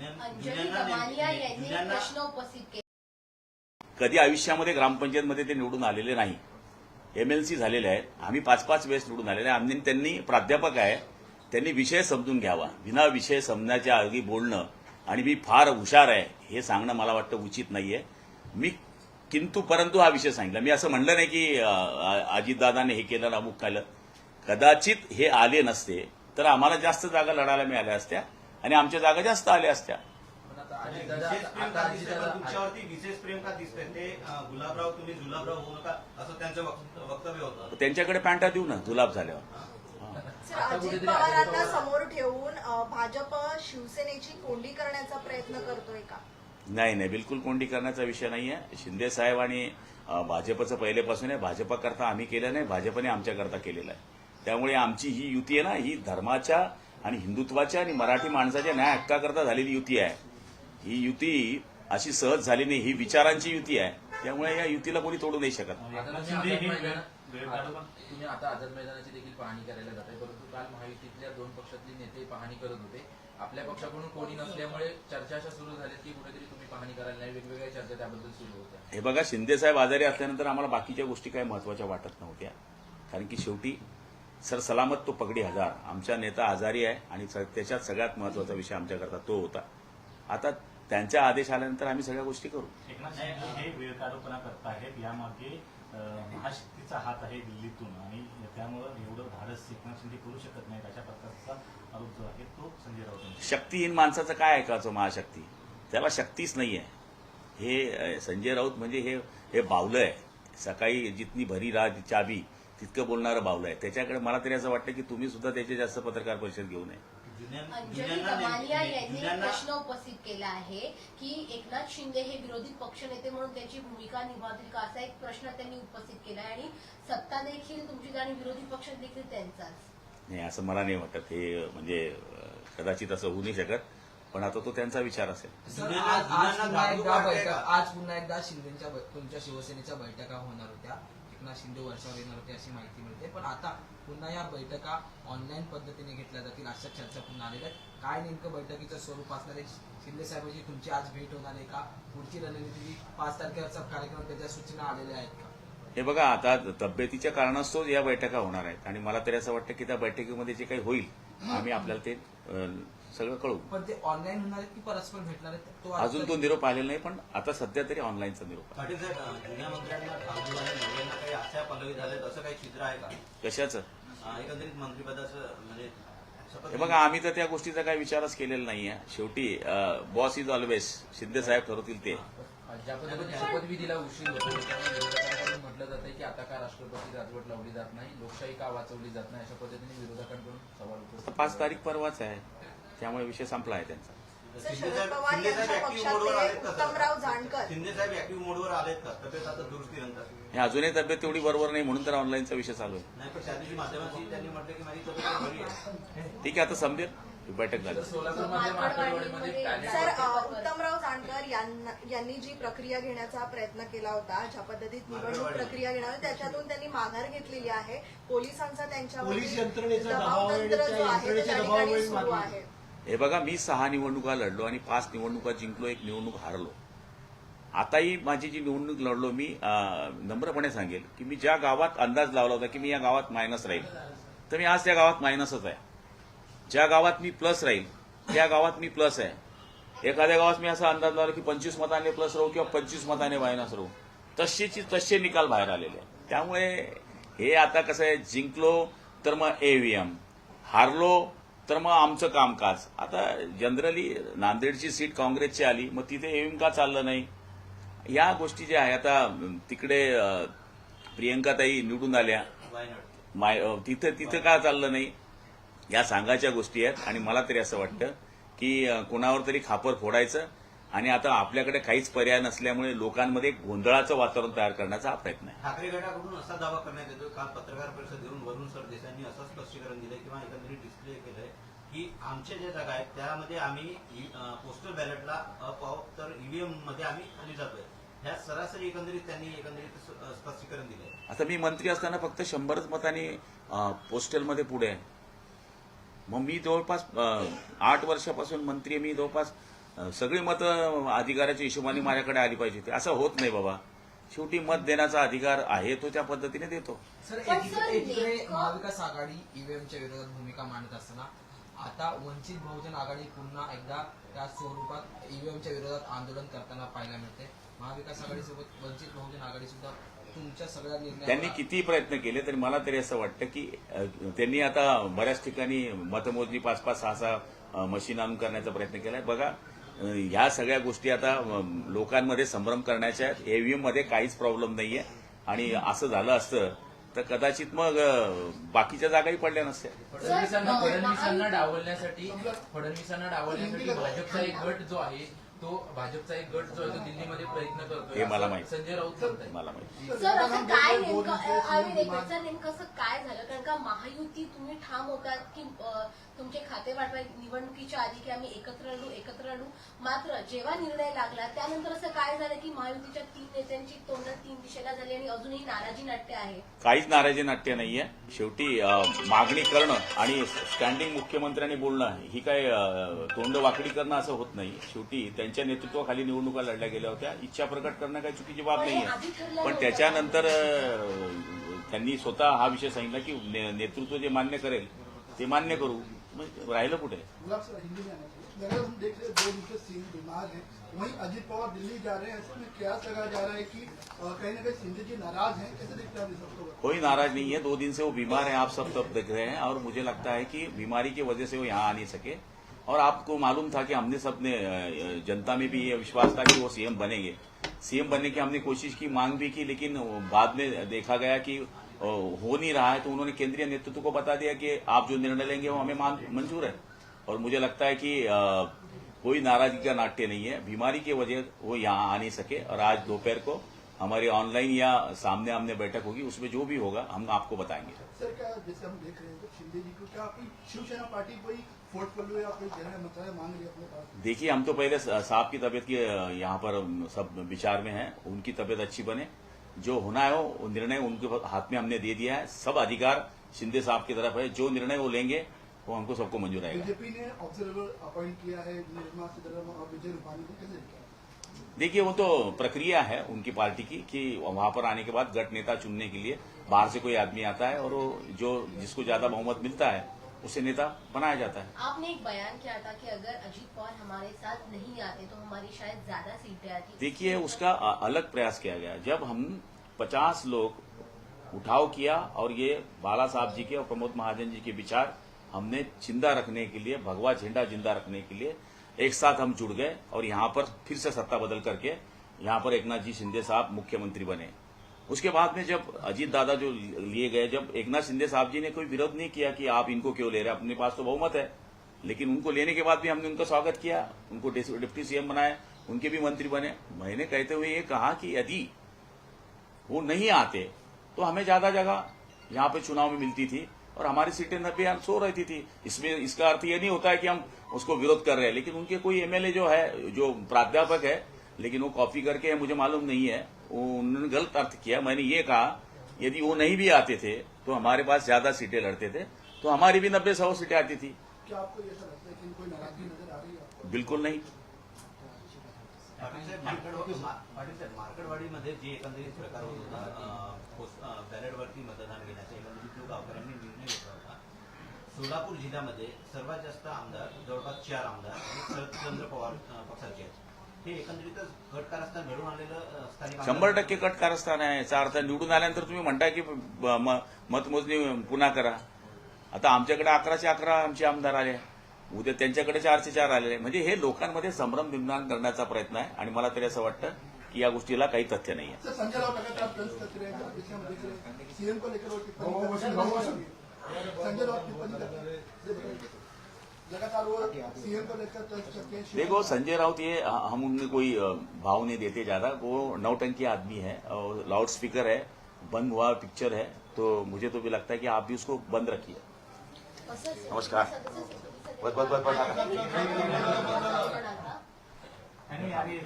अंजली गमानिया यांनी प्रश्न उपस्थित केला. कधी आयुष्यामध्ये ग्रामपंचायतमध्ये ते निवडून आलेले नाही. एम एल सी झालेले आहेत. आम्ही पाच पाच वेळेस निवडून आलेले आहे आम्ही त्यांनी प्राध्यापक आहे. त्यांनी विषय समजून घ्यावा. विना विषय समजण्याच्या आधी बोलणं आणि मी फार हुशार आहे हे सांगणं मला वाटतं उचित नाहीये. मी किंतु परंतु हा विषय सांगितला. मी असं म्हणलं नाही की अजितदादाने हे केलं अमुक केलं. कदाचित हे आले नसते तर आम्हाला जास्त जागा लढायला मिळाल्या असत्या. आणि आमच्या जागा जास्त आल्या असत्या. पण आता आणि अजितदादा विशेष प्रेम आता का दिसतंय पण अजितदादा तुमच्यावरती विशेष प्रेम का दिसतंय? ते अं, गुलाबराव तुम्ही जुलाबराव होऊ नका असं त्यांचं वक्त- वक्तव्य होतं. त्यांच्याकडे पॅन्टा देऊ ना जुलाब झाल्यावर. अजित पवारांना समोर ठेवून भाजप शिवसेनेची कोंडी करण्याचा प्रयत्न करतोय का? नाही नाही बिलकुल कोंडी करण्याचा विषय नाही आहे शिंदे साहेब आणि भाजपचं पहिलेपासून आहे. भाजपाकरता आम्ही केलं नाही भाजपने आमच्याकरता केलेलं आहे. त्यामुळे आमची ही युती आहे ना ही धर्माच्या आणि हिंदुत्वाच्या आणि मराठी माणसाच्या न्याय हक्काकरता झालेली युती आहे. ही युती अशी सहज झाली नाही ही विचारांची युती आहे. त्यामुळे या युतीला कोणी तोडू नाही शकत. तुम्ही शिंदे आता आझाद मैदानाची देखील पाहणी करायला जाताय परंतु काल महायुतीतल्या दोन पक्षातले नेते पाहणी करत होते. आपल्या पक्षाकडून कोणी नसल्यामुळे चर्चा अशा सुरू झाल्या की कुठेतरी तुम्ही पाहणी करायला नाही वेगवेगळ्या चर्चा त्याबद्दल सुरू होत्या. हे बघा शिंदेसाहेब आजारी असल्यानंतर आम्हाला बाकीच्या गोष्टी काही महत्त्वाच्या वाटत नव्हत्या. कारण की शेवटी सर सलामत तो पगडी हजार. आमचा नेता आजारी आहे आणि त्याच्यात सगळ्यात महत्त्वाचा विषय आमच्याकरता तो होता. आता त्यांचा आदेश आल्यानंतर आम्ही सगळ्या गोष्टी करू. हे यामागे महाशक्तीचा हात आहे दिल्लीतून आणि त्यामुळं एवढं धाडस एकनाथ शिंदे करू शकत नाहीत अशा प्रकारचा आरोप जो आहे तो संजय राऊत. शक्तीहीन माणसाचं काय ऐकायचं महाशक्ती? त्याला शक्तीच नाही आहे. हे संजय राऊत म्हणजे हे हे बावलं आहे. सकाळी जितनी भरी राह चाबी तितकं बोलणारं बावलं आहे. त्याच्याकडे मला तरी असं वाटतं की तुम्ही सुद्धा त्याचे जास्त पत्रकार परिषद घेऊ नये. अंजली यांनी प्रश्न उपस्थित केला आहे की एकनाथ शिंदे हे विरोधी पक्षनेते म्हणून त्याची भूमिका निभावतील का? असा एक प्रश्न त्यांनी उपस्थित केला आहे आणि सत्ता देखील तुमचीच आणि विरोधी पक्ष देखील त्यांचाच. नाही असं मला नाही वाटत. हे म्हणजे कदाचित असं होऊ नाही शकत. पण आता तो त्यांचा विचार असेल. सर आज पुन्हा एकदा बैठक? आज पुन्हा एकदा शिंदेच्या तुमच्या शिवसेनेच्या बैठका होणार होत्या. एकनाथ शिंदे वर्षावर येणार होते अशी माहिती मिळते. पण आता पुन्हा या बैठका ऑनलाईन पद्धतीने घेतल्या जातील अशा चर्चा पुन्हा आलेल्या आहेत. काय नेमकं बैठकीचं स्वरूप असणार आहे? शिंदे साहेबांची तुमची आज भेट होणार आहे का? पुढची रणनीती पाच तारखेचा कार्यक्रम त्याच्या सूचना आलेल्या आहेत का? हे बघा आता तब्येतीच्या कारणास्तव या बैठका होणार आहेत. आणि मला तरी असं वाटतं की त्या बैठकीमध्ये जे काही होईल आम्ही आपल्याला ते सगळं कळू. पण ते ऑनलाईन होणार आहेत की परस्पर भेटणार आहेत? तो आज अजून तो निरोप आलेला नाही पण आता सध्या तरी ऑनलाईनचा निरोप आहे. पाटील साहेब अं, जुन्या मंत्र्यांना ठाकूर आणि नव्यांना काही आशा पल्लवी झाल्यात असं काही चित्र आहे का? कशाचं? अं, एकंदरीत मंत्रिपदाचं म्हणजे शपथ हे बघा आम्ही तर त्या गोष्टीचा काही विचारच केलेला नाहीये शेवटी बॉस इज ऑलवेज शिंदे साहेब ठरवतील ते. ज्या पद्धतीने शपथविधीला उशीर होतो त्यामुळे विरोधकांकडून म्हटलं जातंय की आता का राष्ट्रपती राजवट लावली जात नाही लोकशाही का वाचवली जात नाही अशा पद्धतीने विरोधकांकडून सवाल उपस्थित पाच तारीख परवाच आहे. त्यामुळे विषय संपला आहे त्यांचा. शरद पवार यांच्या पक्षातले? उत्तमराव जानकर शिंदे साहेब ऍक्टिव्ह मोडवर आलेत का? तब्येत आता दुरुस्तीनंतर हे अजूनही तब्येत तेवढी बरोबर नाही म्हणून तर ऑनलाईनचा विषय चालू आहे. नाही पण त्या दिवशी माध्यमांशी त्यांनी म्हटलं की माझी तब्येत बरी आहे. ठीक आहे आता समजेल ही बैठक झाली. सोलापूरमध्ये सर, अ, उत्तमराव जानकर यांना- यांनी जी प्रक्रिया घेण्याचा प्रयत्न केला होता ज्या पद्धतीत निवडणूक प्रक्रिया घेणार होती, त्याच्यातून त्यांनी माघार घेतलेली आहे. पोलिसांचा त्यांच्यावर पोलीस यंत्रणेचा दबाव यंत्रणेच्या दबावामुळे. आहे. हे बघा मी सहा निवडणुका लढलो आणि पाच निवडणुका जिंकलो एक निवडणूक हारलो. आताही माझी जी निवडणूक लढलो मी नम्रपणे सांगेल की मी ज्या गावात अंदाज लावला होता की मी या गावात मायनस राहील तर मी आज त्या गावात मायनसच आहे. ज्या गावात मी प्लस राहील त्या गावात मी प्लस आहे. एखाद्या गावात मी असा अंदाज लावला की पंचवीस मताने प्लस राहू किंवा पंचवीस मताने मायनस राहू. तसेची तसे निकाल बाहेर आलेले आहेत. त्यामुळे हे आता कसं आहे जिंकलो तर मग एव्हीएम हारलो तर मग आमचं कामकाज. आता जनरली नांदेडची सीट काँग्रेसची आली मग तिथे एम का चाललं नाही? या गोष्टी ज्या आहे आता तिकडे प्रियंकाताई निवडून आल्या. माय तिथं तिथं का चाललं नाही? या सांगायच्या गोष्टी आहेत आणि मला तरी असं वाटतं की कोणावर तरी खापर फोडायचं. आणि आता आपल्याकडे काहीच पर्याय नसल्यामुळे लोकांमध्ये एक गोंधळाचं वातावरण तयार करण्याचा हा प्रयत्न आहे. ठाकरे गटाकडून असा दावा करण्यात येतो काल पत्रकार परिषद घेऊन वरुण सरदेसाईंनी असं स्पष्टीकरण दिलंय किंवा एकंदरीत डिस्प्ले केलंय की आमच्या ज्या जागा आहेत त्यामध्ये आम्ही पोस्टल बॅलेटला अप आहोत तर ईव्हीएममध्ये आम्ही खाली जातोय. ह्या सरासरी एकंदरीत त्यांनी एकंदरीत स्पष्टीकरण दिलंय. आता मी मंत्री असताना फक्त शंभरच मतांनी पोस्टलमध्ये पुढे आहे. मग मी जवळपास आठ वर्षापासून मंत्री मी जवळपास सगळी मतं अधिकाराच्या हिशोबाने माझ्याकडे आली पाहिजे असं होत नाही बाबा. शेवटी मत देण्याचा अधिकार आहे तो त्या पद्धतीने देतो. सर एकीकडे महाविकास आघाडी ईव्हीएमच्या विरोधात भूमिका मांडत असताना आता वंचित बहुजन आघाडी पुन्हा एकदा त्या स्वरूपात ईव्हीएमच्या विरोधात आंदोलन करताना पाहायला मिळते. महाविकास आघाडीसोबत वंचित बहुजन आघाडी सुद्धा तुमच्या सगळ्या त्यांनी निर्णयाला किती प्रयत्न केले तरी मला तरी असं वाटतं की त्यांनी आता बऱ्याच ठिकाणी मतमोजणी पाच पाच सहा सहा मशीन आणून करण्याचा प्रयत्न केलाय. बघा ह्या सगळ्या गोष्टी आता लोकांमध्ये संभ्रम करण्याच्या आहेत ईव्हीएममध्ये काहीच प्रॉब्लेम नाहीये. आणि असं झालं असतं तर कदाचित मग बाकीच्या जागाही पडल्या नसत्या. फडणवीसांना फडणवीसांना डावलण्यासाठी फडणवीसांना डावलण्यासाठी भाजपचा एक गट जो आहे तो भाजपचा एक गट जो आहे तो दिल्लीमध्ये प्रयत्न करतोय. हे मला माहिती. संजय राऊत सांगताय मला माहिती. सर असं काय नेमकं आम्ही नेमकं सर नेमकं असं काय झालं? कारण का महायुती तुम्ही ठाम होतात की अं, तुमचे खाते वाटवाय निवडणुकीच्या आधी की आम्ही एकत्र लढू एकत्र लढू मात्र जेव्हा निर्णय लागला त्यानंतर असं काय झालं की महायुतीच्या तीन नेत्यांची तोंड तीन दिशेला झाली आणि अजूनही नाराजी नाट्य आहे? काहीच नाराजी नाट्य नाहीये. शेवटी अ, मागणी करणं आणि स्टँडिंग मुख्यमंत्र्यांनी बोलणं ही काय अ, तोंड वाकडी करणं असं होत नाही. शेवटी त्यांच्या नेतृत्वाखाली निवडणुका लढल्या गेल्या होत्या. इच्छा प्रकट करणं काही चुकीची बाब पण हे नाहीये. पण त्याच्यानंतर त्यांनी स्वतः हा विषय सांगितला की ने- नेतृत्व जे मान्य करेल ते मान्य करू. मग राहिलं कुठे? गुलाब सर हिंदी में आना चाहिए। अगर हम देख रहे हैं दो दिन से सीएम बीमार है। वहीं अजित पवार दिल्ली जा रहे हैं। कयास जा रहा है कि कहीं ना कहीं सिंधु जी नाराज़ हैं? कैसे दिखता है सबको कोई नाराज़ नहीं है। दो दिन से वो बीमार है। आप सब तब देख रहे हैं। और मुझे लगता है कि बीमारी की वजह से वो यहाँ आ नहीं सके। और आपको मालूम था कि हमने सबने जनता में भी ये विश्वास था कि वो सीएम बनेंगे। सीएम बनने की हमने कोशिश की, मांग भी की, लेकिन बाद में देखा गया कि हो नहीं रहा है तो उन्होंने केंद्रीय नेतृत्व को बता दिया कि आप जो निर्णय लेंगे वो हमें मंजूर है। और मुझे लगता है कि कोई नाराज़गी का नाट्य नहीं है। बीमारी की वजह वो यहाँ आ नहीं सके। और आज दोपहर को हमारी ऑनलाइन या सामने आमने बैठक होगी उसमें जो भी होगा हम आपको बताएँगे। सर क्या जैसे हम देख रहे हैं तो शिंदे जी को क्या शिवसेना पार्टी कोई पोर्टफोलियो या कोई मांग रही अपने पास? देखिए हम तो पहले साहब की तबीयत की यहाँ पर सब विचार में है उनकी तबीयत अच्छी बने। जो होना है वो निर्णय उनके हाथ में हमने दे दिया है। सब अधिकार शिंदे साहब की तरफ़ है। जो निर्णय वो लेंगे वो हमको सबको मंजूर आएगा। बीजेपी ने ऑब्जर्वर अपॉइंट किया है निर्मला सीतारमण और विजय रूपानी को कैसे देखिए वो तो प्रक्रिया है उनकी पार्टी की कि वहाँ पर आने के बाद गट नेता चुनने के लिए बाहर से कोई आदमी आता है और वो जो जिसको ज़्यादा बहुमत मिलता है उसे नेता बनाया जाता है। आपने एक बयान किया था कि अगर अजीत पवार हमारे साथ नहीं आते तो हमारी शायद ज़्यादा सीटें आती। देखिए उसका अलग प्रयास किया गया। जब हम पचास लोग उठाव किया और ये बाला साहब जी के और प्रमोद महाजन जी के विचार हमने ज़िंदा रखने के लिए भगवा झंडा ज़िंदा रखने के लिए एक साथ हम जुड़ गए और यहाँ पर फिर से सत्ता बदल करके यहाँ पर एकनाथ जी शिंदे साहब मुख्यमंत्री बने। उसके बाद में जब अजीत दादा जो लिए गए, जब एकनाथ शिंदे साहब जी ने कोई विरोध नहीं किया कि आप इनको क्यों ले रहे अपने पास तो बहुमत है, लेकिन उनको लेने के बाद भी हमने उनका स्वागत किया, उनको डिप्टी सीएम बनाया उनके भी मंत्री बने। मैंने कहते हुए ये कहा कि यदि वो नहीं आते तो हमें ज़्यादा जगह यहाँ पे चुनाव में मिलती थी। और हमारी सीटें नब्बे या सौ रहती थी इसमें इसका अर्थ ये नहीं होता है कि हम उसको विरोध कर रहे हैं लेकिन उनके कोई एमएलए जो है जो प्राध्यापक है लेकिन वो कॉपी करके है मुझे मालूम नहीं है उन्होंने गलत अर्थ किया मैंने ये कहा यदि वो नहीं भी आते थे तो हमारे पास ज़्यादा सीटें लड़ते थे तो हमारी भी नब्बे सौ सीटें आती थी क्या आपको ऐसा लगता है कि कोई नाराज़गी नज़र आ रही है बिल्कुल नहीं मार्केटवाडीमध्ये जे एकंदरीत प्रकार होत होता अं, अं, बॅलेटवरती मतदान घेण्याचा एकंदरीत जो सोलापूर जिल्ह्यामध्ये सर्वात जास्त आमदार जवळपास चार आमदार आणि शरदचंद्र पवार पक्षाचे आहेत. हे एकंदरीतच गट कारस्थान घडून आलेलं स्थानिक शंभर टक्के कट कारस्थान आहे. याचा अर्थ निवडून आल्यानंतर तुम्ही म्हणताय की मतमोजणी पुन्हा करा. आता आमच्याकडे अकराशे अकरा आमचे आमदार आले. उद्या त्यांच्याकडे चारशे चार आलेले. म्हणजे हे लोकांमध्ये संभ्रम निर्माण करण्याचा प्रयत्न आहे आणि मला तरी असं वाटतं की या गोष्टीला काही तथ्य नाही आहे देख संजय राउत ये हम उनमें कोई भाव नहीं देते ज़्यादा वो नौटंकी आदमी है और लाउड स्पीकर है बंद हुआ पिक्चर है तो मुझे तो भी लगता है कि आप भी उसको बंद रखिए नमस्कार. बस, बस, बस, बस. आता आणि आणि